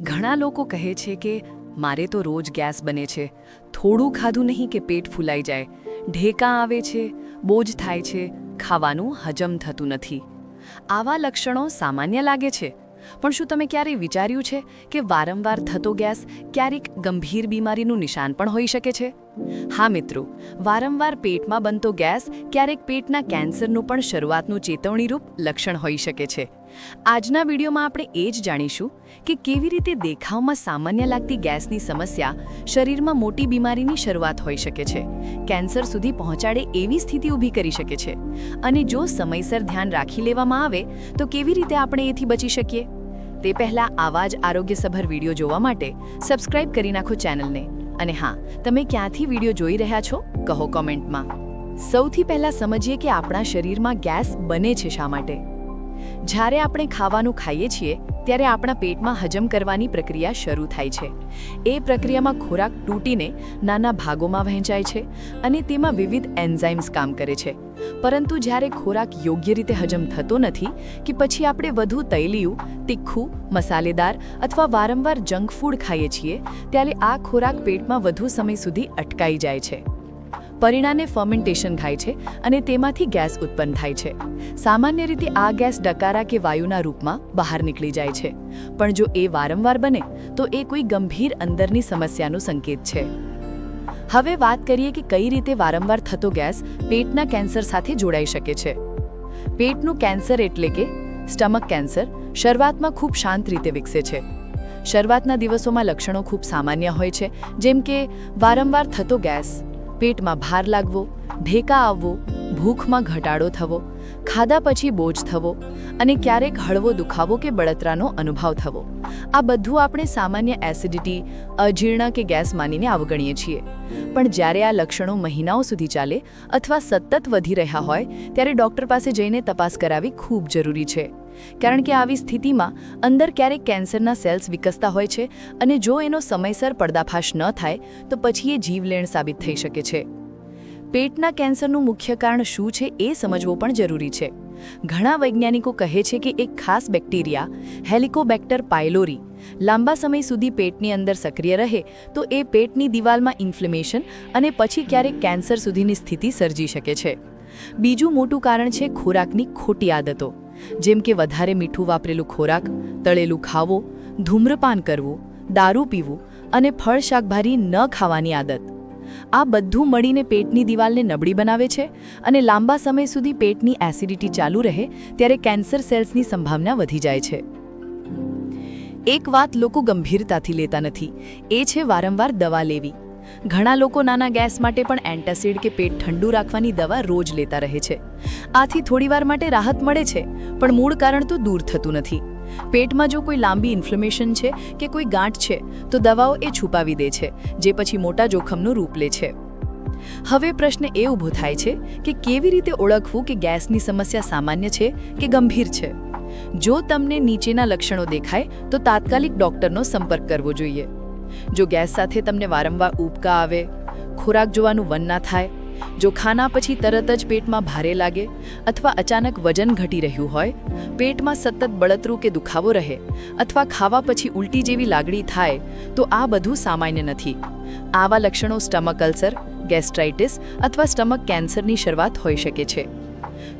ઘણા લોકો કહે છે કે, મારે તો રોજ ગેસ બને છે. થોડું ખાધું નહીં કે પેટ ફૂલાઈ જાય. ઢેકા આવે છે, બોજ થાય છે. ખાવાનું હજમ થતું નથી. આવા લક્ષણો સામાન્ય લાગે છે. પણ શું તમે ક્યારેય વિચાર્યું છે કે વારંવાર થતો ગેસ ક્યારેક ગંભીર બીમારીનું નિશાન પણ હોઈ શકે છે? હા મિત્રો, વારંવાર પેટમાં બનતો ગેસ ક્યારેક પેટના કેન્સરનું પણ શરૂઆતનું ચેતવણીરૂપ લક્ષણ હોઈ શકે છે. આજના વિડીયોમાં આપણે એ જ જાણીશું કે કેવી રીતે દેખાવમાં સામાન્ય લાગતી ગેસની સમસ્યા શરીરમાં મોટી બીમારીની શરૂઆત હોઈ શકે છે. કેન્સર સુધી પહોંચાડે એવી સ્થિતિ ઊભી કરી શકે છે. અને જો સમયસર ધ્યાન રાખી લેવામાં આવે, તો કેવી રીતે આપણે એથી બચી શકીએ? તે પહેલાં આવા જ આરોગ્યસભર વીડિયો જોવા માટે સબસ્ક્રાઇબ કરી નાખો ચેનલને. અને હા, તમે ક્યાંથી વીડિયો જોઈ રહ્યા છો? કહો કોમેન્ટમાં. સૌથી પહેલાં સમજીએ કે આપણા શરીરમાં ગેસ બને છે શા માટે? જ્યારે આપણે ખાવાનું ખાઈએ છીએ, ત્યારે આપણા પેટમાં હજમ કરવાની પ્રક્રિયા શરૂ થાય છે. એ પ્રક્રિયામાં ખોરાક તૂટીને નાના ભાગોમાં વહેંચાય છે અને તેમાં વિવિધ એન્ઝાઇમ્સ કામ કરે છે. પરંતુ જ્યારે ખોરાક યોગ્ય રીતે હજમ થતો નથી કે પછી આપણે વધુ તૈલિયું, તીખું, મસાલેદાર અથવા વારંવાર જંક ફૂડ ખાઈએ છીએ, ત્યારે આ ખોરાક પેટમાં વધુ સમય સુધી અટકાઈ જાય છે. પરિણામે ફર્મેન્ટેશન થાય છે અને તેમાંથી ગેસ ઉત્પન્ન થાય છે. સામાન્ય રીતે આ ગેસ ડકારા કે વાયુના રૂપમાં બહાર નીકળી જાય છે. પણ જો એ વારંવાર બને, તો એ કોઈ ગંભીર અંદરની સમસ્યાનો સંકેત છે. હવે વાત કરીએ કે કઈ રીતે વારંવાર થતો ગેસ પેટના કેન્સર સાથે જોડાઈ શકે છે. પેટનું કેન્સર એટલે કે સ્ટમક કેન્સર શરૂઆતમાં ખૂબ શાંત રીતે વિકસે છે. શરૂઆતના દિવસોમાં લક્ષણો ખૂબ સામાન્ય હોય છે, જેમ કે વારંવાર થતો ગેસ પેટમાં ભાર લાગવો ભેકા આવવો ભૂખમાં ઘટાડો થવો ખાધા પછી બોજ થવો અને ક્યારેક હળવો દુખાવો કે બળતરાનો અનુભવ થવો. આ બધું આપણે સામાન્ય એસિડિટી અજીર્ણ કે ગેસ માનીને અવગણીએ છીએ. પણ જ્યારે આ લક્ષણો મહિનાઓ સુધી ચાલે અથવા સતત વધી રહ્યા હોય, ત્યારે ડૉક્ટર પાસે જઈને તપાસ કરાવવી ખૂબ જરૂરી છે. કારણ કે આવી સ્થિતિમાં અંદર ક્યારેક કેન્સરના સેલ્સ વિકસતા હોય છે અને જો એનો સમયસર પડદાફાશ ન થાય, તો પછી એ જીવલેણ સાબિત થઈ શકે છે. પેટના કેન્સરનું મુખ્ય કારણ શું છે એ સમજવું પણ જરૂરી છે. ઘણા વૈજ્ઞાનિકો કહે છે કે એક ખાસ બેક્ટેરિયા હેલિકોબેક્ટર પાયલોરી લાંબા સમય સુધી પેટની અંદર સક્રિય રહે તો એ પેટની દિવાલમાં ઇન્ફ્લેમેશન અને પછી ક્યારેક કેન્સર સુધીની સ્થિતિ સર્જી શકે છે. બીજું મોટું કારણ છે ખોરાકની ખોટી આદતો, જેમ કે વધારે મીઠું વાપરેલું ખોરાક, તળેલું ખાવો, ધૂમ્રપાન કરવું, દારૂ પીવું અને ફળ શાકભાજી ન ખાવાની આદત. આ બધું મળીને પેટની દિવાલને નબળી બનાવે છે અને લાંબા સમય સુધી પેટની એસિડિટી ચાલુ રહે ત્યારે કેન્સર સેલ્સની સંભાવના વધી જાય છે. એક વાત લોકો ગંભીરતાથી લેતા નથી. એ છે વારંવાર દવા લેવી. ઘણા લોકો નાના ગેસ માટે પણ એન્ટાસિડ કે પેટ ઠંડુ રાખવાની દવા રોજ લેતા રહે છે. આથી થોડીવાર માટે રાહત મળે છે, પણ મૂળ કારણ તો દૂર થતું નથી. પેટમાં જો કોઈ લાંબી ઇન્ફ્લેમેશન છે કે કોઈ ગાંઠ છે, તો દવાઓ એ છુપાવી દે છે, જે પછી મોટા જોખમનું રૂપ લે છે. હવે પ્રશ્ન એ ઊભો થાય છે કે કેવી રીતે ઓળખવું કે ગેસની સમસ્યા સામાન્ય છે કે ગંભીર છે? જો તમને નીચેના લક્ષણો દેખાય, તો તાત્કાલિક ડોક્ટરનો સંપર્ક કરવો જોઈએ. જો ગેસ સાથે તમને વારંવાર ઉબકા આવે, ખોરાક જોવાનું વન ના થાય જો ખાના પછી તરત જ પેટમાં ભારે લાગે અથવા અચાનક વજન ઘટી રહ્યું હોય, પેટમાં સતત બળતરું કે દુખાવો રહે અથવા ખાવા પછી ઉલટી જેવી લાગણી થાય, તો આ બધું સામાન્ય નથી. આવા લક્ષણો સ્ટમક અલ્સર, ગેસ્ટ્રાઇટિસ અથવા સ્ટમક કેન્સરની શરૂઆત હોઈ શકે છે.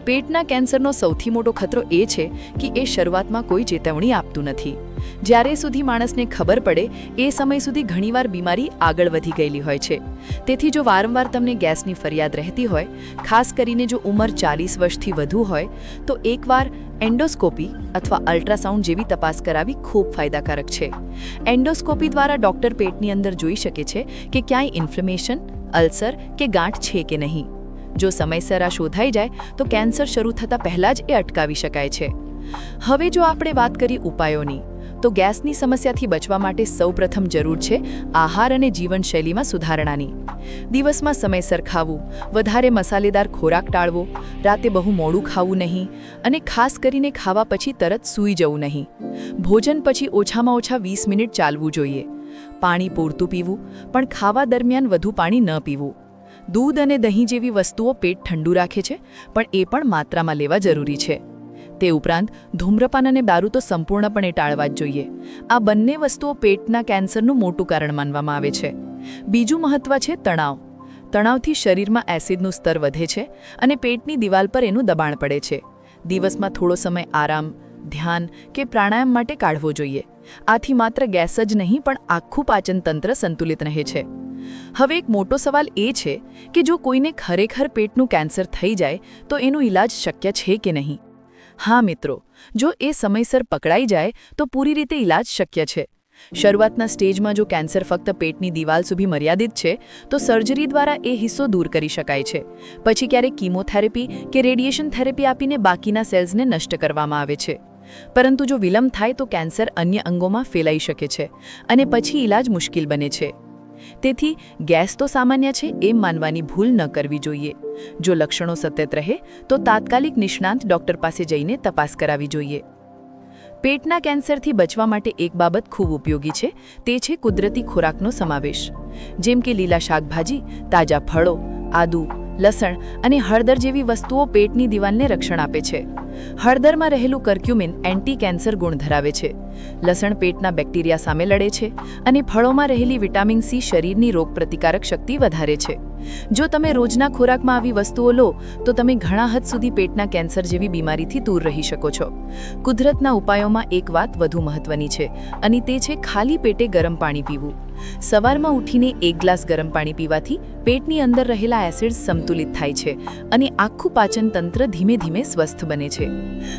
પેટના કેન્સરનો સૌથી મોટો ખતરો એ છે કે એ શરૂઆતમાં કોઈ ચેતવણી આપતું નથી. જ્યારે સુધી માણસને ખબર પડે, એ સમય સુધી ઘણીવાર બીમારી આગળ વધી ગયેલી હોય છે. તેથી જો વારંવાર તમને ગેસની ફરિયાદ રહેતી હોય, ખાસ કરીને જો ઉંમર ચાલીસ વર્ષથી વધુ હોય, તો એકવાર એન્ડોસ્કોપી અથવા અલ્ટ્રાસાઉન્ડ જેવી તપાસ કરાવી ખૂબ ફાયદાકારક છે. એન્ડોસ્કોપી દ્વારા ડૉક્ટર પેટની અંદર જોઈ શકે છે કે ક્યાંય ઇન્ફ્લેમેશન, અલ્સર કે ગાંઠ છે કે નહીં. જો સમયસર આ શોધાઈ જાય, તો કેન્સર શરૂ થતાં પહેલાં જ એ અટકાવી શકાય છે. હવે જો આપણે વાત કરી ઉપાયોની, તો ગેસની સમસ્યાથી બચવા માટે સૌપ્રથમ જરૂર છે આહાર અને જીવનશૈલીમાં સુધારણાની. દિવસમાં સમયસર ખાવું, વધારે મસાલેદાર ખોરાક ટાળવો, રાતે બહુ મોડું ખાવું નહીં અને ખાસ કરીને ખાવા પછી તરત સૂઈ જવું નહીં. ભોજન પછી ઓછામાં ઓછા વીસ મિનિટ ચાલવું જોઈએ. પાણી પૂરતું પીવું, પણ ખાવા દરમિયાન વધુ પાણી ન પીવું. દૂધ અને દહીં જેવી વસ્તુઓ પેટ ઠંડુ રાખે છે, પણ એ પણ માત્રામાં લેવા જરૂરી છે. તે ઉપરાંત, ધૂમ્રપાન અને દારૂ તો સંપૂર્ણપણે ટાળવા જ જોઈએ. આ બંને વસ્તુઓ પેટના કેન્સરનું મોટું કારણ માનવામાં આવે છે. બીજું મહત્વ છે તણાવ. તણાવથી શરીરમાં એસિડનું સ્તર વધે છે અને પેટની દિવાલ પર એનું દબાણ પડે છે. દિવસમાં થોડો સમય આરામ, ધ્યાન કે પ્રાણાયામ માટે કાઢવો જોઈએ. આથી માત્ર ગેસ જ નહીં, પણ આખું પાચનતંત્ર સંતુલિત રહે છે. હવે એક મોટો સવાલ એ છે કે જો કોઈને ખરેખર પેટનું કેન્સર થઈ જાય, તો એનો ઈલાજ શક્ય છે કે નહીં? હા મિત્રો, જો એ સમયસર પકડાઈ જાય, તો પૂરી રીતે ઈલાજ શક્ય છે. શરૂઆતના સ્ટેજમાં જો કેન્સર ફક્ત પેટની દિવાલ સુધી મર્યાદિત છે, તો સર્જરી દ્વારા એ હિસ્સો દૂર કરી શકાય છે. પછી ક્યારેક કીમોથેરેપી કે રેડિયેશન થેરેપી આપીને બાકીના સેલ્સને નષ્ટ કરવામાં આવે છે. પરંતુ જો વિલંબ થાય, તો કેન્સર અન્ય અંગોમાં ફેલાઈ શકે છે અને પછી ઈલાજ મુશ્કેલ બને છે. તેથી ગેસ તો સામાન્ય છે એમ માનવાની ભૂલ ન કરવી જોઈએ. જો લક્ષણો સતત રહે, તો તાત્કાલિક નિષ્ણાંત ડોક્ટર પાસે જઈને તપાસ કરાવી જોઈએ. પેટના કેન્સરથી બચવા માટે એક બાબત ખૂબ ઉપયોગી છે, તે છે કુદરતી ખોરાકનો સમાવેશ. જેમ કે લીલા શાકભાજી, તાજા ફળો, આદુ લસણ અને હળદર જેવી વસ્તુઓ પેટની દિવાલને રક્ષણ આપે છે. હળદરમાં રહેલું કર્ક્યુમિન એન્ટી કેન્સર ગુણ ધરાવે છે. લસણ પેટના બેક્ટેરિયા સામે લડે છે અને ફળોમાં રહેલી વિટામિન સી શરીરની રોગપ્રતિકારક શક્તિ વધારે છે. જો તમે રોજના ખોરાકમાં આવી વસ્તુઓ લો, તો તમે ઘણા હદ સુધી પેટના કેન્સર જેવી બીમારીથી દૂર રહી શકો છો. કુદરતના ઉપાયોમાં એક વાત વધુ મહત્વની છે, અને તે છે ખાલી પેટે ગરમ પાણી પીવું. સવારમાં ઉઠીને એક ગ્લાસ ગરમ પાણી પીવાથી પેટની અંદર રહેલા એસિડ સંતુલિત થાય છે અને આખું પાચન તંત્ર ધીમે ધીમે સ્વસ્થ બને છે.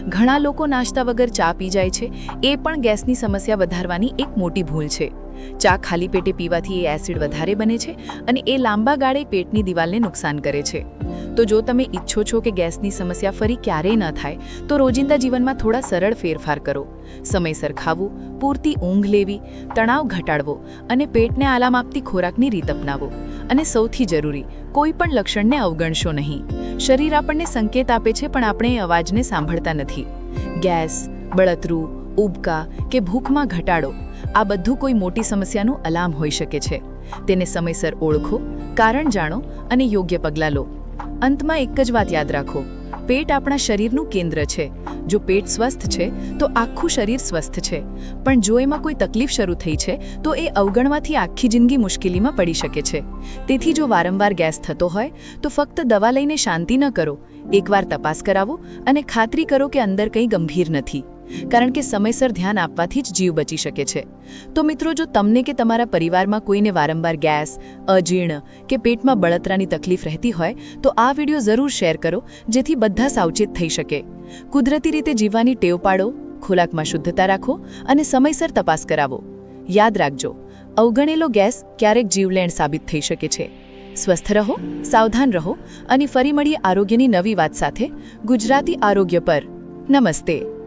ઘણા લોકો નાસ્તા વગર ચા પી જાય છે. એ પણ ગેસની સમસ્યા વધારવાની એક મોટી ભૂલ છે. ચા ખાલી પેટે પીવાથી એ એસિડ વધારે બને છે અને એ લાંબા ગાળે પેટની દિવાલને નુકસાન કરે છે. તો જો તમે ઈચ્છો છો કે ગેસની સમસ્યા ફરી ક્યારેય ન થાય, તો રોજિંદા જીવનમાં થોડા સરળ ફેરફાર કરો. સમયસર ખાવું પૂરતી ઊંઘ લેવી, તણાવ ઘટાડવો અને પેટને આલામ આપતી ખોરાકની રીત અપનાવો. અને સૌથી જરૂરી, કોઈ પણ લક્ષણને અવગણશો નહીં. શરીર આપણને સંકેત આપે છે પણ આપણે એ અવાજને સાંભળતા નથી. ગેસ, બળતરું, ઉબકા કે ભૂખમાં ઘટાડો, આ બધું કોઈ મોટી સમસ્યાનું અલાર્મ હોઈ શકે છે. તેને સમયસર ઓળખો, કારણ જાણો અને યોગ્ય પગલાં લો. અંતમાં એક જ વાત યાદ રાખો. પેટ આપણા શરીરનું કેન્દ્ર છે. જો પેટ સ્વસ્થ છે, તો આખું શરીર સ્વસ્થ છે. પણ જો એમાં કોઈ તકલીફ શરૂ થઈ છે, તો એ અવગણવાથી આખી જિંદગી મુશ્કેલીમાં પડી શકે છે. તેથી જો વારંવાર ગેસ થતો હોય, તો ફક્ત દવા લઈને શાંતિ ન કરો. એકવાર તપાસ કરાવો અને ખાતરી કરો કે અંદર કંઈ ગંભીર નથી. કારણ કે સમયસર ધ્યાન આપવાથી જ જીવ બચી શકે છે. તો મિત્રો, જો તમને કે તમારા પરિવારમાં કોઈને વારંવાર ગેસ, અજીર્ણ કે પેટમાં બળતરાની તકલીફ રહેતી હોય, તો આ વીડિયો જરૂર શેર કરો, જેથી બધા સાવચેત થઈ શકે. કુદરતી રીતે જીવવાની ટેવ પાડો, ખોરાકમાં શુદ્ધતા રાખો અને સમયસર તપાસ કરાવો. યાદ રાખજો, અવગણેલો ગેસ ક્યારેક જીવલેણ સાબિત થઈ શકે છે. સ્વસ્થ રહો, સાવધાન રહો અને ફરી મળીએ આરોગ્યની નવી વાત સાથે. ગુજરાતી આરોગ્ય પર. નમસ્તે.